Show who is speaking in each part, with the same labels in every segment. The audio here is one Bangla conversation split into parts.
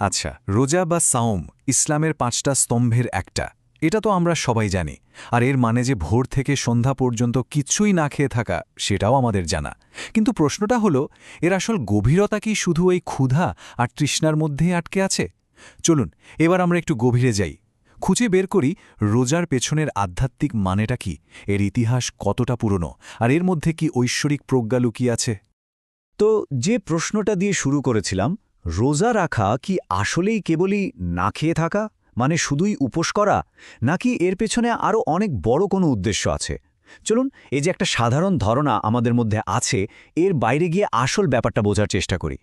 Speaker 1: আচ্ছা রোজা বা সাওম ইসলামের পাঁচটা স্তম্ভের একটা। এটা তো আমরা সবাই জানি। আর এর মানে যে ভোর থেকে সন্ধ্যা পর্যন্ত কিচ্ছুই না খেয়ে থাকা, সেটাও আমাদের জানা। কিন্তু প্রশ্নটা হলো, এর আসল গভীরতা কি শুধু এই ক্ষুধা আর তৃষ্ণার মধ্যেই আটকে আছে? চলুন, এবার আমরা একটু গভীরে যাই। খুঁজে বের করি, রোজার পেছনের আধ্যাত্মিক মানেটা কি? এর ইতিহাস কতটা পুরনো? আর এর মধ্যে কি ঐশ্বরিক প্রজ্ঞা লুকিয়ে আছে?
Speaker 2: তো যে প্রশ্নটা দিয়ে শুরু করেছিলাম রোজা রাখা কি আসলেই কেবলই না খেয়ে থাকা? মানে শুধুই উপোস করা? নাকি এর পেছনে আরও অনেক বড় কোনো উদ্দেশ্য আছে? চলুন, এই যে একটা সাধারণ ধারণা আমাদের মধ্যে আছে, এর বাইরে গিয়ে আসল ব্যাপারটা বোঝার চেষ্টা করি।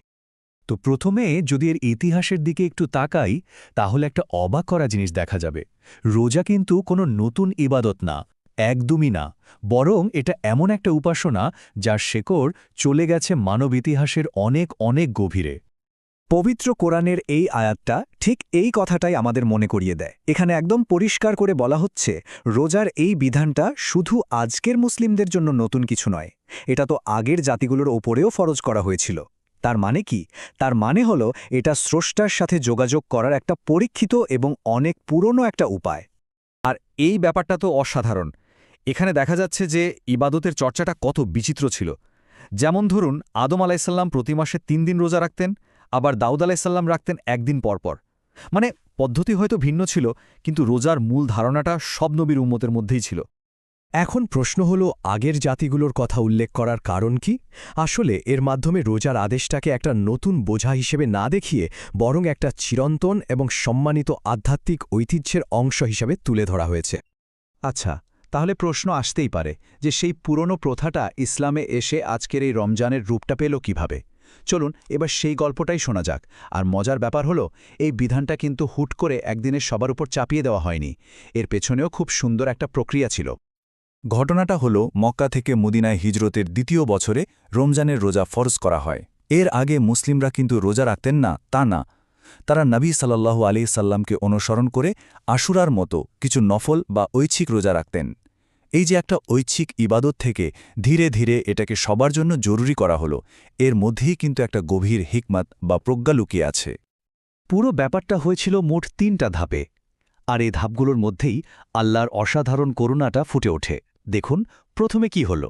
Speaker 3: তো প্রথমে যদি এর ইতিহাসের দিকে একটু তাকাই, তাহলে একটা অবাক করা জিনিস দেখা যাবে। রোজা কিন্তু কোনো নতুন ইবাদত না, একদমই না। বরং এটা এমন একটা উপাসনা, যার শেকড় চলে গেছে মানব ইতিহাসের অনেক অনেক গভীরে।
Speaker 2: পবিত্র কোরআনের এই আয়াতটা ঠিক এই কথাটাই আমাদের মনে করিয়ে দেয়। এখানে একদম পরিষ্কার করে বলা হচ্ছে, রোজার এই বিধানটা শুধু আজকের মুসলিমদের জন্য নতুন কিছু নয়, এটা তো আগের জাতিগুলোর ওপরেও ফরজ করা হয়েছিল। তার মানে কি? তার মানে হলো এটা স্রষ্টার সাথে যোগাযোগ করার একটা পরীক্ষিত এবং অনেক পুরনো একটা উপায়।
Speaker 4: আর এই ব্যাপারটা তো অসাধারণ। এখানে দেখা যাচ্ছে যে ইবাদতের চর্চাটা কত বিচিত্র ছিল। যেমন ধরুন, আদম আলাইসাল্লাম প্রতি মাসে তিন দিন রোজা রাখতেন আবার দাউদ আলাইসাল্লাম রাখতেন একদিন পরপর মানে পদ্ধতি হয়তো ভিন্ন ছিল, কিন্তু রোজার মূল ধারণাটা সব নবীর উম্মতের মধ্যেই ছিল।
Speaker 3: এখন প্রশ্ন হল, আগের জাতিগুলোর কথা উল্লেখ করার কারণ কি? আসলে, এর মাধ্যমে রোজার আদেশটাকে একটা নতুন বোঝা হিসেবে না দেখিয়ে, বরং একটা চিরন্তন এবং সম্মানিত আধ্যাত্মিক ঐতিহ্যের অংশ হিসেবে তুলে ধরা হয়েছে।
Speaker 5: আচ্ছা তাহলে প্রশ্ন আসতেই পারে যে, সেই পুরনো প্রথাটা ইসলামে এসে আজকের এই রমজানের রূপটা পেল কীভাবে? চলুন এবার সেই গল্পটাই শোনা যাক। আর মজার ব্যাপার হলো, এই বিধানটা কিন্তু হুট করে একদিনের সবার উপর চাপিয়ে দেওয়া হয়নি। এর পেছনেও খুব সুন্দর একটা প্রক্রিয়া ছিল।
Speaker 1: ঘটনাটা হল, মক্কা থেকে মদিনায় হিজরতের দ্বিতীয় বছরে রমজানের রোজা ফরজ করা হয়। এর আগে মুসলিমরা কিন্তু রোজা রাখতেন না, তা না। তারা নবী সাল্লাল্লাহু আলি সাল্লামকে অনুসরণ করে আশুরার মতো কিছু নফল বা ঐচ্ছিক রোজা রাখতেন। এই যে একটা ঐচ্ছিক ইবাদত থেকে ধীরে ধীরে এটাকে সবার জন্য জরুরি করা হলো, এর মধ্যেই কিন্তু একটা গভীর হিকমাত বা প্রজ্ঞা লুকিয়ে আছে।
Speaker 2: পুরো ব্যাপারটা হয়েছিল মোট তিনটা ধাপে, আর এই ধাপগুলোর মধ্যেই আল্লাহর অসাধারণ করুণাটা ফুটে ওঠে। দেখুন, প্রথমে কি হল?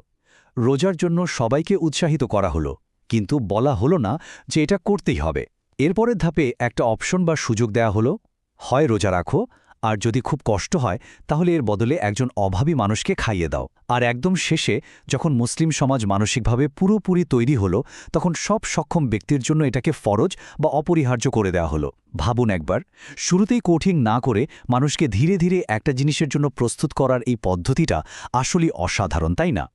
Speaker 2: রোজার জন্য সবাইকে উৎসাহিত করা হলো, কিন্তু বলা হলো না যে এটা করতেই হবে। এরপরের ধাপে একটা অপশন বা সুযোগ দেয়া হলো, হয় রোজা রাখো আর যদি খুব কষ্ট হয়, তাহলে এর বদলে একজন অভাবী মানুষকে খাইয়ে দাও। আর একদম শেষে, যখন মুসলিম সমাজ মানসিকভাবে পুরোপুরি তৈরি হলো, তখন সব সক্ষম ব্যক্তির জন্য এটাকে ফরজ বা অপরিহার্য করে দেওয়া হলো। ভাবুন একবার, শুরুতেই কঠিন না করে মানুষকে ধীরে ধীরে একটা জিনিসের জন্য প্রস্তুত করার এই পদ্ধতিটা আসলেই অসাধারণ, তাই না?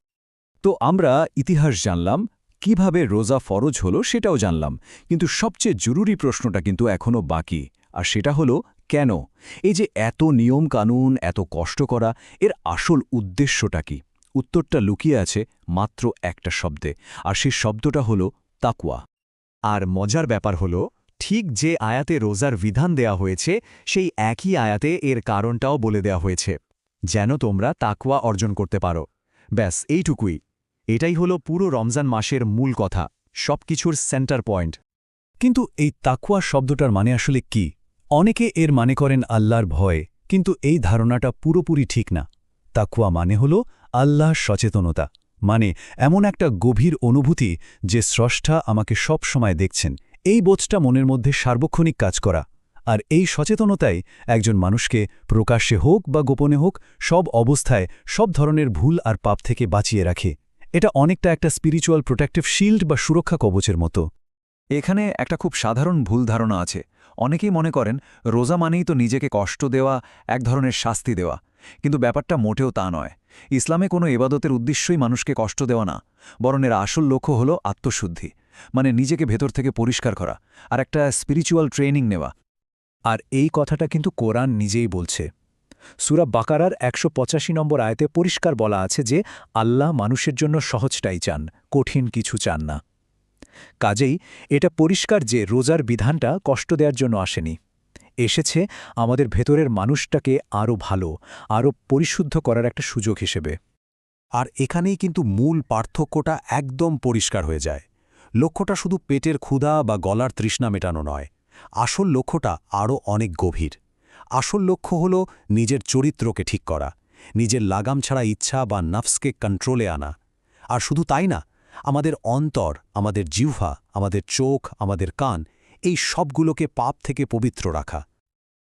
Speaker 1: তো আমরা ইতিহাস জানলাম, কীভাবে রোজা ফরজ হলো সেটাও জানলাম, কিন্তু সবচেয়ে জরুরি প্রশ্নটা কিন্তু এখনও বাকি। আর সেটা হলো, কেন? এই যে এত নিয়ম কানুন, এত কষ্ট করা, এর আসল উদ্দেশ্যটা কি? উত্তরটা লুকিয়ে আছে মাত্র একটা শব্দে, আর সেই শব্দটা হল তাকুয়া
Speaker 2: আর মজার ব্যাপার হল, ঠিক যে আয়াতে রোজার বিধান দেয়া হয়েছে, সেই একই আয়াতে এর কারণটাও বলে দেয়া হয়েছে। যেন তোমরা তাকুয়া অর্জন করতে পারো। ব্যাস, এইটুকুই। এটাই হলো পুরো রমজান মাসের মূল কথা, সবকিছুর সেন্টার পয়েন্ট।
Speaker 3: কিন্তু এই তাকুয়া শব্দটার মানে আসলে কি? অনেকে এর মানে করেন আল্লাহর ভয়, কিন্তু এই ধারণাটা পুরোপুরি ঠিক না। তাকুয়া মানে হল আল্লাহর সচেতনতা মানে এমন একটা গভীর অনুভূতি যে স্রষ্টা আমাকে সব সময় দেখছেন। এই বোধটা মনের মধ্যে সার্বক্ষণিক কাজ করা, আর এই সচেতনতাই একজন মানুষকে প্রকাশ্যে হোক বা গোপনে হোক, সব অবস্থায় সব ধরনের ভুল আর পাপ থেকে বাঁচিয়ে রাখে। এটা অনেকটা একটা স্পিরিচুয়াল প্রোটেক্টিভ শিল্ড বা সুরক্ষা কবচের মতো।
Speaker 4: এখানে একটা খুব সাধারণ ভুল ধারণা আছে অনেকেই মনে করেন রোজা মানেই তো নিজেকে কষ্ট দেওয়া, এক ধরনের শাস্তি দেওয়া। কিন্তু ব্যাপারটা মোটেও তা নয়। ইসলামে কোনো এবাদতের উদ্দেশ্যই মানুষকে কষ্ট দেওয়া না, বরং এর আসল লক্ষ্য হল আত্মশুদ্ধি মানে নিজেকে ভেতর থেকে পরিষ্কার করা আর একটা স্পিরিচুয়াল ট্রেনিং নেওয়া।
Speaker 3: আর এই কথাটা কিন্তু কোরআন নিজেই বলছে। সুরা বাকারার একশো পঁচাশি নম্বর আয়তে পরিষ্কার বলা আছে যে, আল্লাহ মানুষের জন্য সহজটাই চান, কঠিন কিছু চান না। কাজেই এটা পরিষ্কার যে রোজার বিধানটা কষ্ট দেওয়ার জন্য আসেনি। এসেছে আমাদের ভেতরের মানুষটাকে আরও ভালো আরও পরিশুদ্ধ করার একটা সুযোগ হিসেবে।
Speaker 6: আর এখানেই কিন্তু মূল পার্থক্যটা একদম পরিষ্কার হয়ে যায়। লক্ষ্যটা শুধু পেটের ক্ষুধা বা গলার তৃষ্ণা মেটানো নয়, আসল লক্ষ্যটা আরও অনেক গভীর। আসল লক্ষ্য হল নিজের চরিত্রকে ঠিক করা, নিজের লাগাম ছাড়া ইচ্ছা বা নাফসকে কন্ট্রোলে আনা। আর শুধু তাই না আমাদের অন্তর, আমাদের জিহ্বা, আমাদের চোখ, আমাদের কান, এই সবগুলোকে পাপ থেকে পবিত্র রাখা।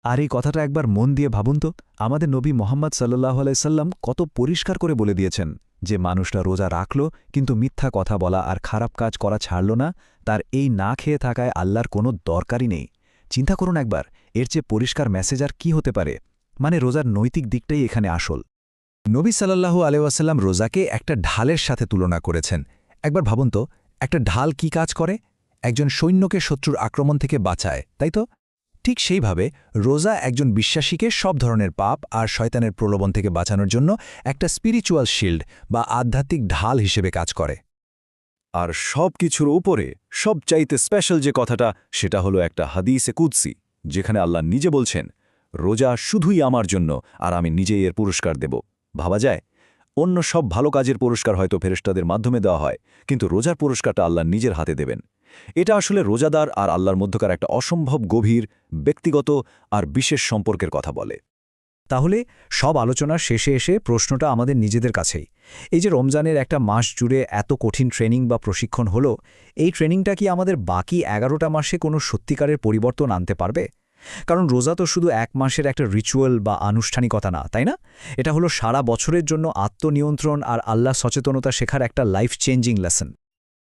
Speaker 1: আর এই কথাটা একবার মন দিয়ে ভাবুন তো, আমাদের নবী মোহাম্মদ সাল্লাহ আলাইসাল্লাম কত পরিষ্কার করে বলে দিয়েছেন যে, মানুষটা রোজা রাখল, কিন্তু মিথ্যা কথা বলা আর খারাপ কাজ করা ছাড়ল না, তার এই না খেয়ে থাকায় আল্লাহর কোনো দরকারই নেই। চিন্তা করুন একবার, এর চেয়ে পরিষ্কার মেসেজ আর কী হতে পারে? মানে রোজার নৈতিক দিকটাই এখানে আসল। নবী সাল্লাল্লাহু আলেওয়াসাল্লাম রোজাকে একটা ঢালের সাথে তুলনা করেছেন একবার ভাবুন তো, একটা ঢাল কি কাজ করে? একজন সৈন্যকে শত্রুর আক্রমণ থেকে বাঁচায়, তাই তো? ঠিক সেইভাবে রোজা একজন বিশ্বাসীকে সব ধরনের পাপ আর শয়তানের প্রলোভন থেকে বাঁচানোর জন্য একটা স্পিরিচুয়াল শিল্ড বা আধ্যাত্মিক ঢাল হিসেবে কাজ করে। আর সব কিছুর উপরে সবচাইতে স্পেশাল যে কথাটা, সেটা হলো একটা হাদিসে কুদসি, যেখানে আল্লাহ নিজে বলছেন, রোজা শুধুই আমার জন্য আর আমি নিজেই এর পুরস্কার দেব। ভাবা যায়? অন্য সব ভালো কাজের পুরস্কার হয়তো ফেরেশতাদের মাধ্যমে দেওয়া হয়, কিন্তু রোজার পুরস্কারটা আল্লাহ নিজের হাতে দেবেন। এটা আসলে রোজাদার আর আল্লাহর মধ্যকার একটা অসম্ভব গভীর, ব্যক্তিগত আর বিশেষ সম্পর্কের কথা বলে।
Speaker 2: তাহলে সব আলোচনার শেষে এসে প্রশ্নটা আমাদের নিজেদের কাছেই। এই যে রমজানের একটা মাস জুড়ে এত কঠিন ট্রেনিং বা প্রশিক্ষণ হলো, এই ট্রেনিংটা কি আমাদের বাকি এগারোটা মাসে কোনো সত্যিকারের পরিবর্তন আনতে পারবে? কারণ রোজা তো শুধু এক মাসের একটা রিচুয়াল বা আনুষ্ঠানিকতা না, তাই না? এটা হলো সারা বছরের জন্য আত্মনিয়ন্ত্রণ আর আল্লাহ সচেতনতা শেখার একটা লাইফ চেঞ্জিং লেসন